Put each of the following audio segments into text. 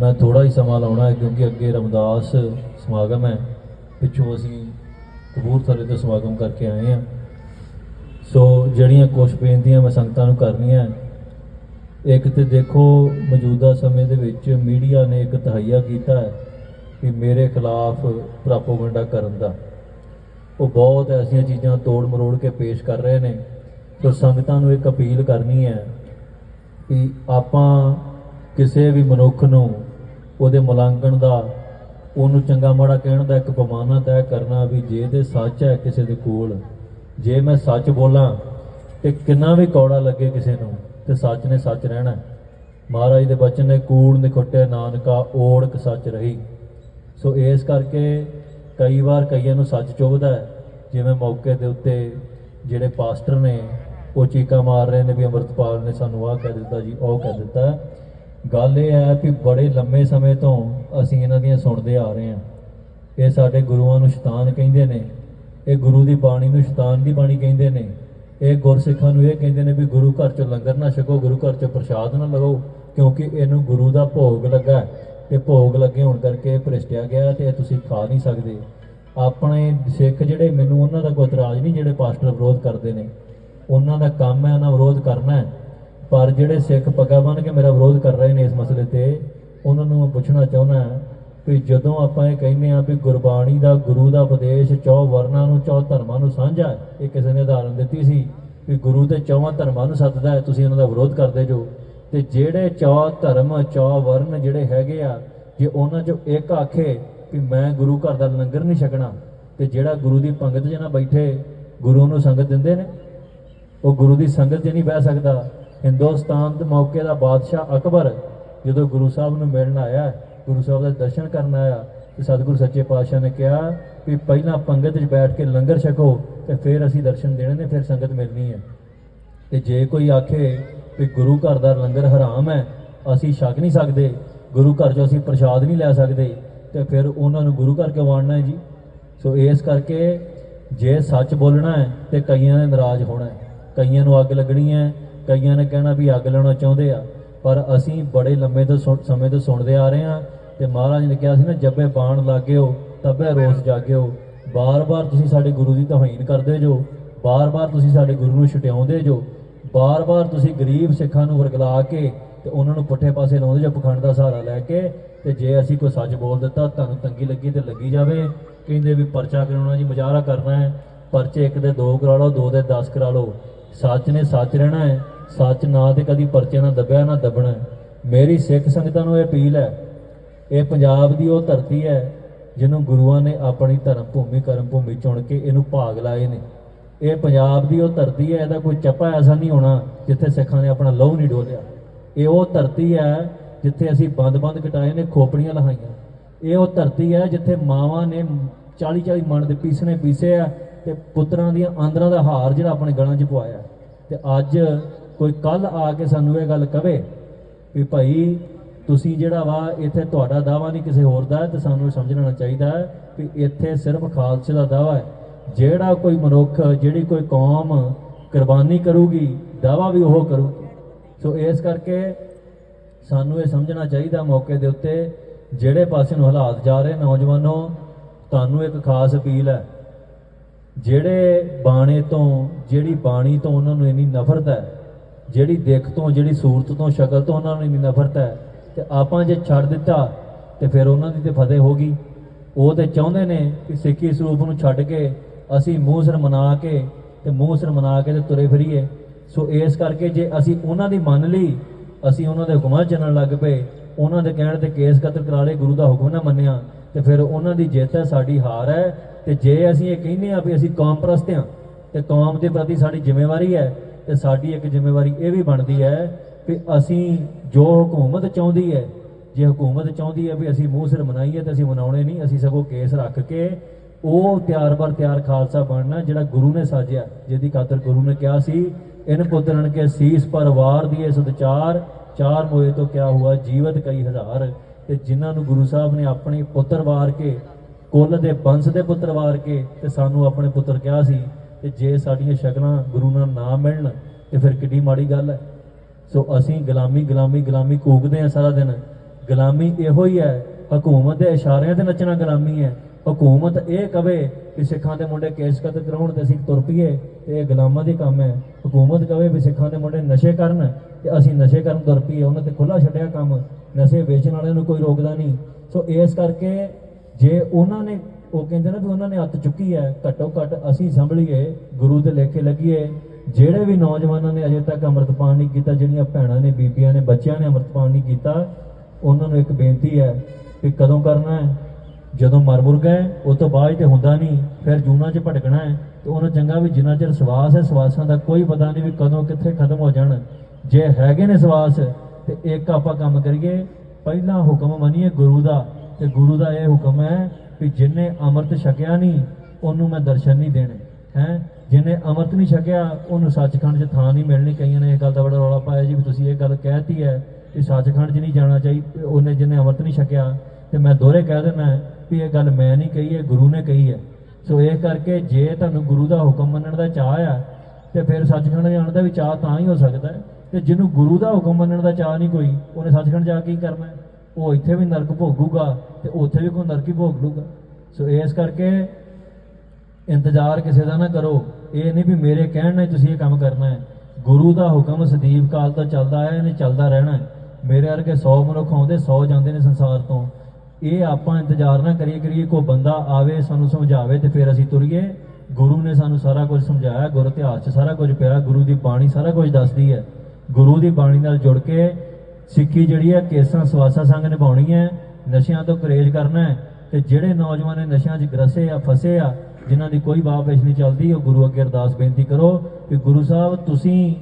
ਮੈਂ ਥੋੜਾ ਹੀ ਸਮਾਂ ਲਾਉਣਾ ਹੈ ਕਿਉਂਕਿ ਅੱਗੇ ਰਮਦਾਸ ਸਮਾਗਮ ਹੈ। ਪਿੱਛੋਂ ਅਸੀਂ ਕਪੂਰਥਲੇ ਤੋਂ ਸਮਾਗਮ ਕਰਕੇ ਆਏ ਹਾਂ। ਸੋ ਜਿਹੜੀਆਂ ਕੁਝ ਬੇਨਤੀਆਂ ਮੈਂ ਸੰਗਤਾਂ ਨੂੰ ਕਰਨੀਆਂ ਇੱਕ ਤੇ ਦੇਖੋ ਮੌਜੂਦਾ ਸਮੇਂ ਦੇ ਵਿੱਚ ਮੀਡੀਆ ਨੇ ਇੱਕ ਤਹਈਆ ਕੀਤਾ ਹੈ ਕਿ ਮੇਰੇ ਖਿਲਾਫ ਪ੍ਰੋਪਗੈਂਡਾ ਕਰਨ ਦਾ। ਉਹ ਬਹੁਤ ਐਸੀਆਂ ਚੀਜ਼ਾਂ ਤੋੜ ਮਰੋੜ ਕੇ ਪੇਸ਼ ਕਰ ਰਹੇ ਨੇ। ਸੋ ਸੰਗਤਾਂ ਨੂੰ ਇੱਕ ਅਪੀਲ ਕਰਨੀ ਹੈ ਕਿ ਆਪਾਂ ਕਿਸੇ ਵੀ ਮਨੁੱਖ ਨੂੰ ਉਹਦੇ ਮੁਲਾਂਕਣ ਦਾ, ਉਹਨੂੰ ਚੰਗਾ ਮਾੜਾ ਕਹਿਣ ਦਾ ਇੱਕ ਪੈਮਾਨਾ ਤੈਅ ਕਰਨਾ ਵੀ ਜੇ ਤੇ ਸੱਚ ਹੈ ਕਿਸੇ ਦੇ ਕੋਲ, ਜੇ ਮੈਂ ਸੱਚ ਬੋਲਾਂ ਤੇ ਕਿੰਨਾ ਵੀ ਕੌੜਾ ਲੱਗੇ ਕਿਸੇ ਨੂੰ, ਤੇ ਸੱਚ ਨੇ ਸੱਚ ਰਹਿਣਾ। ਮਹਾਰਾਜ ਦੇ ਬਚਨ ਨੇ ਕੂੜ ਨਿਖੁੱਟੇ ਨਾਨਕਾ ਓੜਕ ਸੱਚ ਰਹੀ। ਸੋ ਇਸ ਕਰਕੇ ਕਈ ਵਾਰ ਕਈਆਂ ਨੂੰ ਸੱਚ ਚੁਭਦਾ ਹੈ, ਜਿਵੇਂ ਮੌਕੇ ਦੇ ਉੱਤੇ ਜਿਹੜੇ ਪਾਸਟਰ ਨੇ, ਉਹ ਚੀਕਾ ਮਾਰ ਰਹੇ ਨੇ ਵੀ ਅੰਮ੍ਰਿਤਪਾਲ ਨੇ ਸਾਨੂੰ ਆਹ ਕਹਿ ਦਿੱਤਾ ਜੀ, ਉਹ ਕਹਿ ਦਿੱਤਾ। ਗੱਲ ਇਹ ਹੈ ਕਿ ਬੜੇ ਲੰਮੇ ਸਮੇਂ ਤੋਂ ਅਸੀਂ ਇਹਨਾਂ ਦੀਆਂ ਸੁਣਦੇ ਆ ਰਹੇ ਹਾਂ। ਇਹ ਸਾਡੇ ਗੁਰੂਆਂ ਨੂੰ ਸ਼ੈਤਾਨ ਕਹਿੰਦੇ ਨੇ, ਇਹ ਗੁਰੂ ਦੀ ਬਾਣੀ ਨੂੰ ਸ਼ੈਤਾਨ ਦੀ ਬਾਣੀ ਕਹਿੰਦੇ ਨੇ, ਇਹ ਗੁਰਸਿੱਖਾਂ ਨੂੰ ਇਹ ਕਹਿੰਦੇ ਨੇ ਵੀ ਗੁਰੂ ਘਰ ਚ ਲੰਗਰ ਨਾ ਛਕੋ, ਗੁਰੂ ਘਰ ਚ ਪ੍ਰਸ਼ਾਦ ਨਾ ਲਗੋ ਕਿਉਂਕਿ ਇਹਨੂੰ ਗੁਰੂ ਦਾ ਭੋਗ ਲੱਗਾ ਹੈ ਤੇ ਭੋਗ ਲੱਗੇ ਹੋਣ ਕਰਕੇ ਭ੍ਰਿਸ਼ਟਿਆ ਗਿਆ ਤੇ ਇਹ ਤੁਸੀਂ ਖਾ ਨਹੀਂ ਸਕਦੇ। ਆਪਣੇ ਸਿੱਖ ਜਿਹੜੇ ਮੈਨੂੰ ਉਹਨਾਂ ਦਾ ਕੋਈ ਇਤਰਾਜ਼ ਨਹੀਂ ਜਿਹੜੇ ਪਾਸਟਰ ਵਿਰੋਧ ਕਰਦੇ ਨੇ। ਉਹਨਾਂ ਦਾ ਕੰਮ ਹੈ, ਉਹਨਾਂ ਵਿਰੋਧ ਕਰਨਾ ਹੈ। ਪਰ ਜਿਹੜੇ ਸਿੱਖ ਪੱਗਾ ਬੰਨ੍ਹ ਕੇ ਮੇਰਾ ਵਿਰੋਧ ਕਰ ਰਹੇ ਨੇ ਇਸ ਮਸਲੇ ਤੇ, ਉਹਨਾਂ ਨੂੰ ਮੈਂ ਪੁੱਛਣਾ ਚਾਹੁੰਦਾ ਕਿ ਜਦੋਂ ਆਪਾਂ ਇਹ ਕਹਿੰਦੇ ਆ ਵੀ ਗੁਰਬਾਣੀ ਦਾ ਗੁਰੂ ਦਾ ਉਪਦੇਸ਼ ਚੌ ਵਰਨਾਂ ਨੂੰ, ਚੌ ਧਰਮਾਂ ਨੂੰ ਸਾਂਝਾ ਇਹ ਕਿਸੇ ਨੇ ਉਦਾਹਰਨ ਦਿੱਤੀ ਸੀ ਵੀ ਗੁਰੂ ਤੇ ਚੌਵਾਂ ਧਰਮਾਂ ਨੂੰ ਸੱਦਦਾ ਹੈ, ਤੁਸੀਂ ਉਹਨਾਂ ਦਾ ਵਿਰੋਧ ਕਰਦੇ ਜੋ। ਤੇ ਜਿਹੜੇ ਚੌ ਧਰਮ, ਚੌ ਵਰਨ ਜਿਹੜੇ ਹੈਗੇ ਆ, ਜੇ ਉਹਨਾਂ ਚੋਂ ਇੱਕ ਆਖੇ ਵੀ ਮੈਂ ਗੁਰੂ ਘਰ ਦਾ ਲੰਗਰ ਨਹੀਂ ਛਕਣਾ, ਤੇ ਜਿਹੜਾ ਗੁਰੂ ਦੀ ਪੰਗਤ 'ਚ ਨਾ ਬੈਠੇ, ਗੁਰੂ ਨੂੰ ਸੰਗਤ ਦਿੰਦੇ ਨੇ? ਉਹ ਗੁਰੂ ਦੀ ਸੰਗਤ 'ਚ ਨਹੀਂ ਬਹਿ ਸਕਦਾ। ਹਿੰਦੁਸਤਾਨ ਦੇ ਮੌਕੇ ਦਾ ਬਾਦਸ਼ਾਹ ਅਕਬਰ, ਜਦੋਂ ਗੁਰੂ ਸਾਹਿਬ ਨੂੰ ਮਿਲਣ ਆਇਆ, ਗੁਰੂ ਸਾਹਿਬ ਦੇ ਦਰਸ਼ਨ ਕਰਨ ਆਇਆ, ਤੇ ਸਤਿਗੁਰੂ ਸੱਚੇ ਪਾਤਸ਼ਾਹ ਨੇ ਕਿਹਾ ਵੀ ਪਹਿਲਾਂ ਪੰਗਤ 'ਚ ਬੈਠ ਕੇ ਲੰਗਰ ਛਕੋ ਤੇ ਫਿਰ ਅਸੀਂ ਦਰਸ਼ਨ ਦੇਣੇ ਨੇ, ਫਿਰ ਸੰਗਤ ਮਿਲਣੀ ਹੈ। ਤੇ ਜੇ ਕੋਈ ਆਖੇ ਵੀ ਗੁਰੂ ਘਰ ਦਾ ਲੰਗਰ ਹਰਾਮ ਹੈ, ਅਸੀਂ ਛਕ ਨਹੀਂ ਸਕਦੇ, ਗੁਰੂ ਘਰ 'ਚੋਂ ਅਸੀਂ ਪ੍ਰਸ਼ਾਦ ਨਹੀਂ ਲੈ ਸਕਦੇ, ਤੇ ਫਿਰ ਉਹਨਾਂ ਨੂੰ ਗੁਰੂ ਘਰ ਕਿਉਂ ਹੈ ਜੀ? ਸੋ ਇਸ ਕਰਕੇ ਜੇ ਸੱਚ ਬੋਲਣਾ ਹੈ ਤੇ ਕਈਆਂ ਨੇ ਨਾਰਾਜ਼ ਹੋਣਾ ਹੈ, ਕਈਆਂ ਨੂੰ ਅੱਗ ਲੱਗਣੀ ਹੈ ਕਈਆਂ ਨੇ ਕਹਿਣਾ ਵੀ ਅੱਗ ਲਾਉਣਾ ਚਾਹੁੰਦੇ ਆ, ਪਰ ਅਸੀਂ ਬੜੇ ਲੰਮੇ ਤੋਂ ਸੁਣ- ਸਮੇਂ ਤੋਂ ਸੁਣਦੇ ਆ ਰਹੇ ਹਾਂ ਤੇ ਮਹਾਰਾਜ ਨੇ ਕਿਹਾ ਸੀ ਨਾ, ਜੱਬੇ ਬਾਣ ਲਾਗਿਓ, ਤੱਬੇ ਰੋਸ ਜਾਗਿਓ। ਬਾਰ-ਬਾਰ ਤੁਸੀਂ ਸਾਡੇ ਗੁਰੂ ਦੀ ਤੋਹੀਨ ਕਰਦੇ ਜੋ, ਬਾਰ-ਬਾਰ ਤੁਸੀਂ ਸਾਡੇ ਗੁਰੂ ਨੂੰ ਛਟਿਆਉਂਦੇ ਜੋ, ਬਾਰ-ਬਾਰ ਤੁਸੀਂ ਗਰੀਬ ਸਿੱਖਾਂ ਨੂੰ ਵਰਗਲਾ ਕੇ ਤੇ ਉਹਨਾਂ ਨੂੰ ਪੁੱਠੇ ਪਾਸੇ ਲਾਉਂਦੇ ਜੋ, ਪਖੰਡ ਦਾ ਸਹਾਰਾ ਲੈ ਕੇ ਤੇ ਜੇ ਅਸੀਂ ਕੋਈ ਸੱਚ ਬੋਲ ਦਿੱਤਾ, ਤੁਹਾਨੂੰ ਤੰਗੀ ਲੱਗੀ ਤੇ ਲੱਗੀ ਜਾਵੇ। ਕਹਿੰਦੇ ਵੀ ਪਰਚਾ ਕਰਾਉਣਾ ਜੀ, ਮੁਜ਼ਾਹਰਾ ਕਰਨਾ ਹੈ, ਪਰਚੇ ਇੱਕ ਦੇ ਦੋ ਕਰਾ ਲਓ, ਦੋ ਦੇ 10 ਕਰਾ ਲਓ। ਸੱਚ ਨੇ ਸੱਚ ਰਹਿਣਾ ਹੈ, ਸੱਚ ਨਾ ਤੇ ਕਦੀ ਪਰਚੇ ਨਾਲ ਦੱਬਿਆ ਨਾ ਦੱਬਣਾ ਮੇਰੀ ਸਿੱਖ ਸੰਗਤਾਂ ਨੂੰ ਇਹ ਅਪੀਲ ਹੈ, ਇਹ ਪੰਜਾਬ ਦੀ ਉਹ ਧਰਤੀ ਹੈ ਜਿਹਨੂੰ ਗੁਰੂਆਂ ਨੇ ਆਪਣੀ ਧਰਮ ਭੂਮੀ, ਕਰਮ ਭੂਮੀ ਚੁਣ ਕੇ ਇਹਨੂੰ ਭਾਗ ਲਾਏ ਨੇ। ਇਹ ਪੰਜਾਬ ਦੀ ਉਹ ਧਰਤੀ ਹੈ, ਇਹਦਾ ਕੋਈ ਚੱਪਾ ਐਸਾ ਨਹੀਂ ਹੋਣਾ ਜਿੱਥੇ ਸਿੱਖਾਂ ਨੇ ਆਪਣਾ ਲਹੂ ਨਹੀਂ ਡੋਲਿਆ। ਇਹ ਉਹ ਧਰਤੀ ਹੈ ਜਿੱਥੇ ਅਸੀਂ ਬੰਦ-ਬੰਦ ਕਟਾਏ ਨੇ, ਖੋਪੜੀਆਂ ਲਹਾਈਆਂ। ਇਹ ਉਹ ਧਰਤੀ ਹੈ ਜਿੱਥੇ ਮਾਵਾਂ ਨੇ 40-40 ਮਣ ਦੇ ਪੀਸਣੇ ਪੀਸੇ ਆ ਤੇ ਪੁੱਤਰਾਂ ਦੀਆਂ ਆਂਦਰਾਂ ਦਾ ਹਾਰ ਜਿਹੜਾ ਆਪਣੇ ਗਲਾਂ 'ਚ ਪਵਾਇਆ ਤੇ ਅੱਜ ਕੋਈ ਕੱਲ ਆ ਕੇ ਸਾਨੂੰ ਇਹ ਗੱਲ ਕਵੇ ਵੀ ਭਾਈ ਤੁਸੀਂ ਜਿਹੜਾ ਵਾ ਇੱਥੇ ਤੁਹਾਡਾ ਦਾਵਾ ਨਹੀਂ ਕਿਸੇ ਹੋਰ ਦਾ ਹੈ ਤੇ ਸਾਨੂੰ ਇਹ ਸਮਝਣਾ ਚਾਹੀਦਾ ਹੈ ਵੀ ਇੱਥੇ ਸਿਰਫ ਖਾਲਸੇ ਦਾ ਦਾਵਾ ਹੈ। ਜਿਹੜਾ ਕੋਈ ਮਨੁੱਖ, ਜਿਹੜੀ ਕੋਈ ਕੌਮ ਕੁਰਬਾਨੀ ਕਰੂਗੀ, ਦਾਵਾ ਵੀ ਉਹ ਕਰੂਗੀ। ਸੋ ਇਸ ਕਰਕੇ ਸਾਨੂੰ ਇਹ ਸਮਝਣਾ ਚਾਹੀਦਾ ਮੌਕੇ ਦੇ ਉੱਤੇ, ਜਿਹੜੇ ਪਾਸੇ ਨੂੰ ਹਾਲਾਤ ਜਾ ਰਹੇ ਨੌਜਵਾਨੋ, ਤੁਹਾਨੂੰ ਇੱਕ ਖਾਸ ਅਪੀਲ ਹੈ ਜਿਹੜੇ ਬਾਣੇ ਤੋਂ, ਜਿਹੜੀ ਬਾਣੀ ਤੋਂ ਉਹਨਾਂ ਨੂੰ ਇੰਨੀ ਨਫ਼ਰਤ ਹੈ, ਜਿਹੜੀ ਦਿੱਖ ਤੋਂ, ਜਿਹੜੀ ਸੂਰਤ ਤੋਂ, ਸ਼ਕਲ ਤੋਂ ਉਹਨਾਂ ਨੂੰ ਇੰਨੀ ਨਫ਼ਰਤ ਹੈ, ਤੇ ਆਪਾਂ ਜੇ ਛੱਡ ਦਿੱਤਾ, ਤੇ ਫਿਰ ਉਹਨਾਂ ਦੀ ਤੇ ਫਤਿਹ ਹੋ ਗਈ। ਉਹ ਤੇ ਚਾਹੁੰਦੇ ਨੇ ਕਿ ਸਿੱਖੀ ਸਰੂਪ ਨੂੰ ਛੱਡ ਕੇ ਅਸੀਂ ਮੂੰਹ ਸਿਰ ਮਨਾ ਕੇ ਤੇ ਮੂੰਹ ਸਿਰ ਮਨਾ ਕੇ ਤੇ ਤੁਰੇ ਫਿਰੀਏ। ਸੋ ਇਸ ਕਰਕੇ ਜੇ ਅਸੀਂ ਉਹਨਾਂ ਦੀ ਮੰਨ ਲਈ, ਅਸੀਂ ਉਹਨਾਂ ਦੇ ਹੁਕਮਾਂ ਚੱਲਣ ਲੱਗ ਪਏ, ਉਹਨਾਂ ਦੇ ਕਹਿਣ ਤੇ ਕੇਸ ਕਤਲ ਕਰਾ ਲਏ, ਗੁਰੂ ਦਾ ਹੁਕਮ ਨਾ ਮੰਨਿਆ ਤੇ ਫਿਰ ਉਹਨਾਂ ਦੀ ਜਿੱਤ ਹੈ, ਸਾਡੀ ਹਾਰ ਹੈ। ਤੇ ਜੇ ਅਸੀਂ ਇਹ ਕਹਿੰਦੇ ਆ ਵੀ ਅਸੀਂ ਕੌਮ ਪ੍ਰਸਤ ਹਾਂ, ਤੇ ਕੌਮ ਦੇ ਪ੍ਰਤੀ ਸਾਡੀ ਜ਼ਿੰਮੇਵਾਰੀ ਹੈ, ਤੇ ਸਾਡੀ ਇੱਕ ਜ਼ਿੰਮੇਵਾਰੀ ਇਹ ਵੀ ਬਣਦੀ ਹੈ ਕਿ ਅਸੀਂ ਜੋ ਹਕੂਮਤ ਚਾਹੁੰਦੀ ਹੈ, ਜੇ ਹਕੂਮਤ ਚਾਹੁੰਦੀ ਹੈ ਵੀ ਅਸੀਂ ਮੂੰਹ ਸਿਰ ਮਨਾਈਏ ਤਾਂ ਅਸੀਂ ਮਨਾਉਣੇ ਨਹੀਂ, ਅਸੀਂ ਸਗੋਂ ਕੇਸ ਰੱਖ ਕੇ ਉਹ ਤਿਆਰ ਬਰ ਤਿਆਰ ਖਾਲਸਾ ਬਣਨਾ ਜਿਹੜਾ ਗੁਰੂ ਨੇ ਸਾਜਿਆ, ਜਿਹਦੀ ਖਾਤਰ ਗੁਰੂ ਨੇ ਕਿਹਾ ਸੀ, ਇਨ ਪੁੱਤਰਨ ਕੇ ਸੀਸ ਪਰ ਵਾਰ ਦੀਏ ਸਦਚਾਰ ਚਾਰ ਮੋਏ ਤੋਂ ਕਿਆ ਹੁਆ ਜੀਵਤ ਕਈ ਹਜ਼ਾਰ। ਤੇ ਜਿਨ੍ਹਾਂ ਨੂੰ ਗੁਰੂ ਸਾਹਿਬ ਨੇ ਆਪਣੇ ਪੁੱਤਰ ਵਾਰ ਕੇ, ਕੁੱਲ ਦੇ ਬੰਸ ਦੇ ਪੁੱਤਰ ਵਾਰ ਕੇ ਤੇ ਸਾਨੂੰ ਆਪਣੇ ਪੁੱਤਰ ਕਿਹਾ ਸੀ ਤੇ ਜੇ ਸਾਡੀਆਂ ਸ਼ਕਲਾਂ ਗੁਰੂ ਨਾਲ ਨਾ ਮਿਲਣ, ਤੇ ਫਿਰ ਕਿੱਡੀ ਮਾੜੀ ਗੱਲ ਹੈ। ਸੋ ਅਸੀਂ ਗੁਲਾਮੀ ਗੁਲਾਮੀ ਗੁਲਾਮੀ ਕੂਕਦੇ ਆ ਸਾਰਾ ਦਿਨ। ਗੁਲਾਮੀ ਇਹੋ ਹੀ ਹੈ, ਹਕੂਮਤ ਦੇ ਇਸ਼ਾਰਿਆਂ ਤੇ ਨੱਚਣਾ ਗੁਲਾਮੀ ਹੈ। ਹਕੂਮਤ ਇਹ ਕਵੇ ਕਿ ਸਿੱਖਾਂ ਦੇ ਮੁੰਡੇ ਕੇਸ ਕਤਲ ਕਰਾਉਣ ਤੇ ਅਸੀਂ ਤੁਰ ਪਈਏ, ਤੇ ਇਹ ਗੁਲਾਮਾਂ ਦੀ ਕੰਮ ਹੈ। ਹਕੂਮਤ ਕਵੇ ਵੀ ਸਿੱਖਾਂ ਦੇ ਮੁੰਡੇ ਨਸ਼ੇ ਕਰਨ, ਤੇ ਅਸੀਂ ਨਸ਼ੇ ਕਰਨ ਤੁਰ ਪਈਏ, ਉਹਨਾਂ ਤੇ ਖੁੱਲਾ ਛੱਡਿਆ ਕੰਮ। ਨਸ਼ੇ ਵੇਚਣ ਵਾਲਿਆਂ ਨੂੰ ਕੋਈ ਰੋਕਦਾ ਨਹੀਂ। ਸੋ ਇਸ ਕਰਕੇ ਜੇ ਉਹਨਾਂ ਨੇ, ਉਹ ਕਹਿੰਦੇ ਨਾ ਵੀ ਉਹਨਾਂ ਨੇ ਹੱਥ ਚੁੱਕੀ ਹੈ, ਘੱਟੋ ਘੱਟ ਅਸੀਂ ਸੰਭਲੀਏ ਗੁਰੂ ਦੇ ਲੇਖੇ ਲੱਗੀਏ, ਜਿਹੜੇ ਵੀ ਨੌਜਵਾਨਾਂ ਨੇ ਅਜੇ ਤੱਕ ਅੰਮ੍ਰਿਤਪਾਨ ਨਹੀਂ ਕੀਤਾ, ਜਿਹੜੀਆਂ ਭੈਣਾਂ ਨੇ, ਬੀਬੀਆਂ ਨੇ, ਬੱਚਿਆਂ ਨੇ ਅੰਮ੍ਰਿਤਪਾਨ ਨਹੀਂ ਕੀਤਾ, ਉਹਨਾਂ ਨੂੰ ਇੱਕ ਬੇਨਤੀ ਹੈ ਕਿ ਕਦੋਂ ਕਰਨਾ ਹੈ? ਜਦੋਂ ਮਰ ਮੁਰ ਗਏ, ਉਹ ਤੋਂ ਬਾਅਦ ਤੇ ਹੁੰਦਾ ਨਹੀਂ, ਫਿਰ ਜੂਨਾ 'ਚ ਭਟਕਣਾ ਹੈ। ਤੇ ਉਹਨਾਂ ਚੰਗਾ ਵੀ ਜਿੰਨਾ ਚਿਰ ਸਵਾਸ ਹੈ, ਸਵਾਸਾਂ ਦਾ ਕੋਈ ਪਤਾ ਨਹੀਂ ਵੀ ਕਦੋਂ ਕਿੱਥੇ ਖਤਮ ਹੋ ਜਾਣ। ਜੇ ਹੈਗੇ ਨੇ ਸਵਾਸ ਤੇ ਇੱਕ ਆਪਾਂ ਕੰਮ ਕਰੀਏ, ਪਹਿਲਾ ਹੁਕਮ ਮੰਨੀਏ ਗੁਰੂ ਦਾ, ਤੇ ਗੁਰੂ ਦਾ ਇਹ ਹੁਕਮ ਹੈ ਵੀ ਜਿਨੇ ਅੰਮ੍ਰਿਤ ਛਕਿਆ ਨਹੀਂ, ਉਹਨੂੰ ਮੈਂ ਦਰਸ਼ਨ ਨਹੀਂ ਦੇਣੇ, ਹੈ? ਜਿਨੇ ਅੰਮ੍ਰਿਤ ਨਹੀਂ ਛਕਿਆ, ਉਹਨੂੰ ਸੱਚਖੰਡ 'ਚ ਥਾਂ ਨਹੀਂ ਮਿਲਣੀ। ਕਈਆਂ ਨੇ ਇਹ ਗੱਲ ਦਾ ਬੜਾ ਰੌਲਾ ਪਾਇਆ ਜੀ ਵੀ ਤੁਸੀਂ ਇਹ ਗੱਲ ਕਹਿਤੀ ਹੈ ਕਿ ਸੱਚਖੰਡ 'ਚ ਨਹੀਂ ਜਾਣਾ ਚਾਹੀਦਾ ਉਹਨੇ ਜਿਨੇ ਅੰਮ੍ਰਿਤ ਨਹੀਂ ਛਕਿਆ, ਤੇ ਮੈਂ ਦੋਹਰੇ ਕਹਿ ਦਿੰਦਾ ਵੀ ਇਹ ਗੱਲ ਮੈਂ ਨਹੀਂ ਕਹੀ ਹੈ ਗੁਰੂ ਨੇ ਕਹੀ ਹੈ। ਸੋ ਇਹ ਕਰਕੇ ਜੇ ਤੁਹਾਨੂੰ ਗੁਰੂ ਦਾ ਹੁਕਮ ਮੰਨਣ ਦਾ ਚਾਹ ਆ, ਤੇ ਫਿਰ ਸੱਚਖੰਡ ਜਾਣ ਦਾ ਵੀ ਚਾਹ ਤਾਂ ਹੀ ਹੋ ਸਕਦਾ ਹੈ। ਤੇ ਜਿਹਨੂੰ ਗੁਰੂ ਦਾ ਹੁਕਮ ਮੰਨਣ ਦਾ ਚਾਹ ਨਹੀਂ ਕੋਈ, ਉਹਨੇ ਸੱਚਖੰਡ ਜਾ ਕੇ ਕੀ ਕਰਨਾ ਉਹ ਇੱਥੇ ਵੀ ਨਰਕ ਭੋਗੂਗਾ ਤੇ ਉੱਥੇ ਵੀ ਕੋਈ ਨਰਕ ਹੀ ਭੋਗ ਲੂਗਾ ਸੋ ਇਸ ਕਰਕੇ ਇੰਤਜ਼ਾਰ ਕਿਸੇ ਦਾ ਨਾ ਕਰੋ। ਇਹ ਨਹੀਂ ਵੀ ਮੇਰੇ ਕਹਿਣ ਨਾਲ ਤੁਸੀਂ ਇਹ ਕੰਮ ਕਰਨਾ ਹੈ। ਗੁਰੂ ਦਾ ਹੁਕਮ ਸਦੀਵ ਕਾਲ ਤੋਂ ਚੱਲਦਾ ਹੈ ਇਹਨੇ ਚੱਲਦਾ ਰਹਿਣਾ ਹੈ। ਮੇਰੇ ਵਰਗੇ 100 ਮਨੁੱਖ ਆਉਂਦੇ 100 ਜਾਂਦੇ ਨੇ ਸੰਸਾਰ ਤੋਂ। ਇਹ ਆਪਾਂ ਇੰਤਜ਼ਾਰ ਨਾ ਕਰੀਏ ਕਰੀਏ ਕੋਈ ਬੰਦਾ ਆਵੇ, ਸਾਨੂੰ ਸਮਝਾਵੇ ਤੇ ਫਿਰ ਅਸੀਂ ਤੁਰੀਏ। ਗੁਰੂ ਨੇ ਸਾਨੂੰ ਸਾਰਾ ਕੁਝ ਸਮਝਾਇਆ, ਗੁਰ ਇਤਿਹਾਸ 'ਚ ਸਾਰਾ ਕੁਝ ਪਿਆ, ਗੁਰੂ ਦੀ ਬਾਣੀ ਸਾਰਾ ਕੁਝ ਦੱਸਦੀ ਹੈ। ਗੁਰੂ ਦੀ ਬਾਣੀ ਨਾਲ ਜੁੜ ਕੇ ਸਿੱਖੀ ਜਿਹੜੀ ਹੈ, ਕੇਸਾਂ ਸਵਾਸਾ ਸੰਗ ਨਿਭਾਉਣੀ ਹੈ ਨਸ਼ਿਆਂ ਤੋਂ ਪਰਹੇਜ਼ ਕਰਨਾ ਹੈ। ਤੇ ਜਿਹੜੇ ਨੌਜਵਾਨ ਨੇ ਨਸ਼ਿਆਂ 'ਚ ਗਰਸੇ ਆ, ਫਸੇ ਆ, ਜਿਨ੍ਹਾਂ ਦੀ ਕੋਈ ਬਾਪ ਪੇਸ਼ ਨਹੀਂ ਚੱਲਦੀ, ਉਹ ਗੁਰੂ ਅੱਗੇ ਅਰਦਾਸ ਬੇਨਤੀ ਕਰੋ ਕਿ ਗੁਰੂ ਸਾਹਿਬ, ਤੁਸੀਂ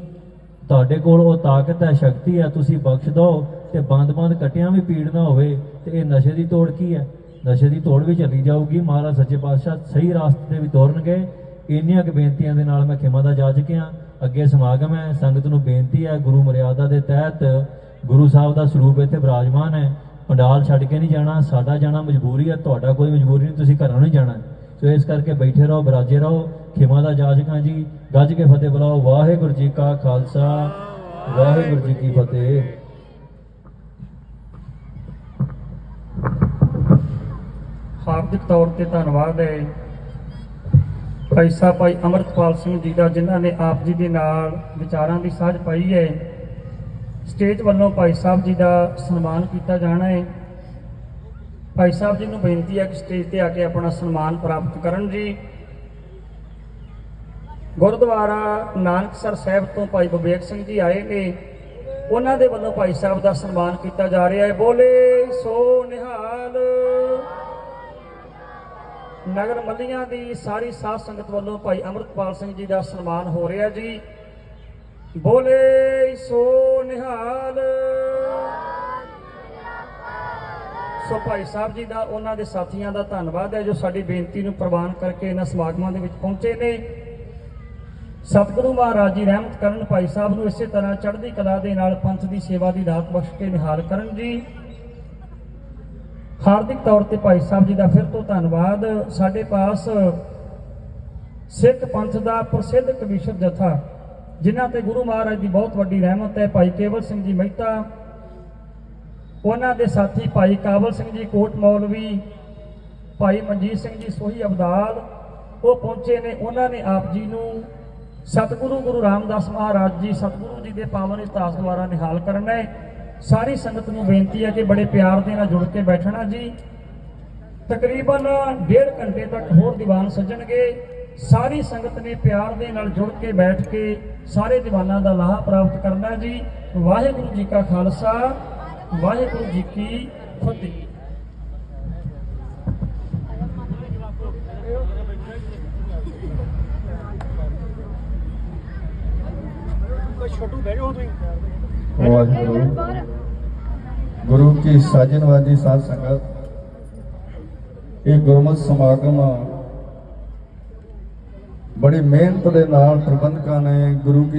ਤੁਹਾਡੇ ਕੋਲ ਉਹ ਤਾਕਤ ਹੈ, ਸ਼ਕਤੀ ਹੈ, ਤੁਸੀਂ ਬਖਸ਼ ਦਿਓ ਤੇ ਬੰਦ-ਬੰਦ ਕਟਿਆਂ ਵੀ ਪੀੜ ਨਾ ਹੋਵੇ। ਤੇ ਇਹ ਨਸ਼ੇ ਦੀ ਤੋੜ ਕੀ ਹੈ? ਨਸ਼ੇ ਦੀ ਤੋੜ ਵੀ ਚੱਲੀ ਜਾਊਗੀ। ਮਹਾਰਾਜ ਸੱਚੇ ਪਾਤਸ਼ਾਹ ਸਹੀ ਰਾਸਤੇ ਤੇ ਵੀ ਤੋਰਨਗੇ। ਇੰਨੀਆਂ ਕੁ ਬੇਨਤੀਆਂ ਦੇ ਨਾਲ ਮੈਂ ਖਿਮਾ ਦਾ ਜਾ ਚੁੱਕਿਆ। ਅੱਗੇ ਸਮਾਗਮ ਹੈ, ਸੰਗਤ ਨੂੰ ਬੇਨਤੀ ਹੈ, ਗੁਰੂ ਮਰਿਆਦਾ ਦੇ ਤਹਿਤ ਗੁਰੂ ਸਾਹਿਬ ਦਾ ਸਰੂਪ ਇੱਥੇ ਵਿਰਾਜਮਾਨ ਹੈ। ਪੰਡਾਲ ਛੱਡ ਕੇ ਨਹੀਂ ਜਾਣਾ, ਸਾਡਾ ਜਾਣਾ ਮਜਬੂਰੀ ਹੈ, ਤੁਹਾਡਾ ਕੋਈ ਮਜਬੂਰੀ ਨਹੀਂ, ਤੁਸੀਂ ਘਰਾਂ ਨੂੰ ਜਾਣਾ ਸੋ ਇਸ ਕਰਕੇ ਬੈਠੇ ਰਹੋ, ਬਰਾਜੇ ਰਹੋ, ਖਿਮਾ ਦਾ ਜਾਚਕ ਹਾਂ ਜੀ, ਗੱਜ ਕੇ ਫਤਿਹ ਬੁਲਾਓ, ਵਾਹਿਗੁਰੂ ਜੀ ਕਾ ਖਾਲਸਾ, ਵਾਹਿਗੁਰੂ ਜੀ ਕੀ ਫਤਿਹ। ਹਾਰਦਿਕ ਤੌਰ ਤੇ ਧੰਨਵਾਦ ਹੈ। ਭਾਈ ਸਾਹਿਬ, ਭਾਈ ਅਮਰਤਪਾਲ ਸਿੰਘ ਜੀ ਦਾ, ਜਿਨ੍ਹਾਂ ਨੇ ਆਪ ਜੀ ਦੇ ਨਾਲ ਵਿਚਾਰਾਂ ਦੀ ਸਾਂਝ ਪਾਈ ਹੈ। ਸਟੇਜ ਵੱਲੋਂ ਭਾਈ ਸਾਹਿਬ ਜੀ ਦਾ ਸਨਮਾਨ ਕੀਤਾ ਜਾਣਾ ਹੈ। ਭਾਈ ਸਾਹਿਬ ਜੀ ਨੂੰ ਬੇਨਤੀ ਹੈ ਕਿ ਸਟੇਜ ਤੇ ਆ ਕੇ ਆਪਣਾ ਸਨਮਾਨ ਪ੍ਰਾਪਤ ਕਰਨ ਜੀ। ਗੁਰਦੁਆਰਾ ਨਾਨਕਸਰ ਸਾਹਿਬ ਤੋਂ ਭਾਈ ਵਿਵੇਕ ਸਿੰਘ ਜੀ ਆਏ ਨੇ। ਉਹਨਾਂ ਦੇ ਵੱਲੋਂ ਭਾਈ ਸਾਹਿਬ ਦਾ ਸਨਮਾਨ ਕੀਤਾ ਜਾ ਰਿਹਾ ਹੈ। ਬੋਲੇ ਸੋ ਨਿਹਾਲ। ਨਗਰ ਮੱਲੀਆਂ ਦੀ ਸਾਰੀ ਸਾਧ ਸੰਗਤ ਵੱਲੋਂ ਭਾਈ ਅਮਰਤਪਾਲ ਸਿੰਘ ਜੀ ਦਾ ਸਨਮਾਨ ਹੋ ਰਿਹਾ ਜੀ। ਬੋਲੇ ਸੋ ਨਿਹਾਲ। ਸੋ ਭਾਈ ਸਾਹਿਬ ਜੀ ਦਾ, ਉਹਨਾਂ ਦੇ ਸਾਥੀਆਂ ਦਾ ਧੰਨਵਾਦ ਹੈ ਜੋ ਸਾਡੀ ਬੇਨਤੀ ਨੂੰ ਪ੍ਰਵਾਨ ਕਰਕੇ ਇਹਨਾਂ ਸਮਾਗਮਾਂ ਦੇ ਵਿੱਚ ਪਹੁੰਚੇ ਨੇ। ਸਤਿਗੁਰੂ ਮਹਾਰਾਜ ਜੀ ਰਹਿਮਤ ਕਰਨ, ਭਾਈ ਸਾਹਿਬ ਨੂੰ ਇਸੇ ਤਰ੍ਹਾਂ ਚੜ੍ਹਦੀ ਕਲਾ ਦੇ ਨਾਲ ਪੰਥ ਦੀ ਸੇਵਾ ਦੀ ਦਾਤ ਬਖਸ਼ ਕੇ ਨਿਹਾਲ ਕਰਨ ਜੀ। ਹਾਰਦਿਕ ਤੌਰ ਤੇ ਭਾਈ ਸਾਹਿਬ ਜੀ ਦਾ ਫਿਰ ਤੋਂ ਧੰਨਵਾਦ। ਸਾਡੇ ਪਾਸ ਸਿੱਖ ਪੰਥ ਦਾ ਪ੍ਰਸਿੱਧ ਕਵੀਸ਼ਰ ਜਥਾ, ਜਿਨ੍ਹਾਂ ਤੇ ਗੁਰੂ ਮਹਾਰਾਜ ਦੀ ਬਹੁਤ ਵੱਡੀ ਰਹਿਮਤ ਹੈ, ਭਾਈ ਕੇਵਲ ਸਿੰਘ ਜੀ ਮਹਿਤਾ, ਉਹਨਾਂ ਦੇ ਸਾਥੀ ਭਾਈ ਕਾਬਲ ਸਿੰਘ ਜੀ, ਕੋਟ ਮੌਲਵੀ, ਭਾਈ ਮਨਜੀਤ ਸਿੰਘ ਜੀ, ਸੋਹੀ ਅਬਦਾਲ, ਉਹ ਪਹੁੰਚੇ ਨੇ। ਉਹਨਾਂ ਨੇ ਆਪ ਜੀ ਨੂੰ ਸਤਿਗੁਰੂ ਗੁਰੂ ਰਾਮਦਾਸ ਮਹਾਰਾਜ ਜੀ, ਸਤਿਗੁਰੂ ਜੀ ਦੇ ਪਾਵਨ ਇਤਿਹਾਸ ਦੁਆਰਾ ਨਿਹਾਲ ਕਰਨਾ ਹੈ। ਸਾਰੀ ਸੰਗਤ ਨੂੰ ਬੇਨਤੀ ਹੈ ਕਿ ਬੜੇ ਪਿਆਰ ਦੇ ਨਾਲ ਜੁੜ ਕੇ ਬੈਠਣਾ ਜੀ। ਤਕਰੀਬਨ ਡੇਢ ਘੰਟੇ ਤੱਕ ਹੋਰ ਦੀਵਾਨ ਸੱਜਣਗੇ। ਸਾਰੀ ਸੰਗਤ ਨੇ ਪਿਆਰ ਦੇ ਨਾਲ ਜੁੜ ਕੇ ਬੈਠ ਕੇ ਸਾਰੇ ਦੀਵਾਨਾਂ ਦਾ ਲਾਹਾ ਪ੍ਰਾਪਤ ਕਰਨਾ ਜੀ। ਵਾਹਿਗੁਰੂ ਜੀ ਕਾ ਖਾਲਸਾ, ਵਾਹਿਗੁਰੂ ਜੀ ਕੀ ਫਤਿਹ। ਵਾਹਿਗੁਰੂ। ਗੁਰੂ ਕੀ ਸਾਜਨਵਾਦੀ ਸਾਧ ਸੰਗਤ, ਇਹ ਗੁਰਮਤਿ ਸਮਾਗਮ ਬੜੀ ਮਿਹਨਤ ਦੇ ਨਾਲ ਪ੍ਰਬੰਧਕਾਂ ਨੇ ਗੁਰੂ ਕੀ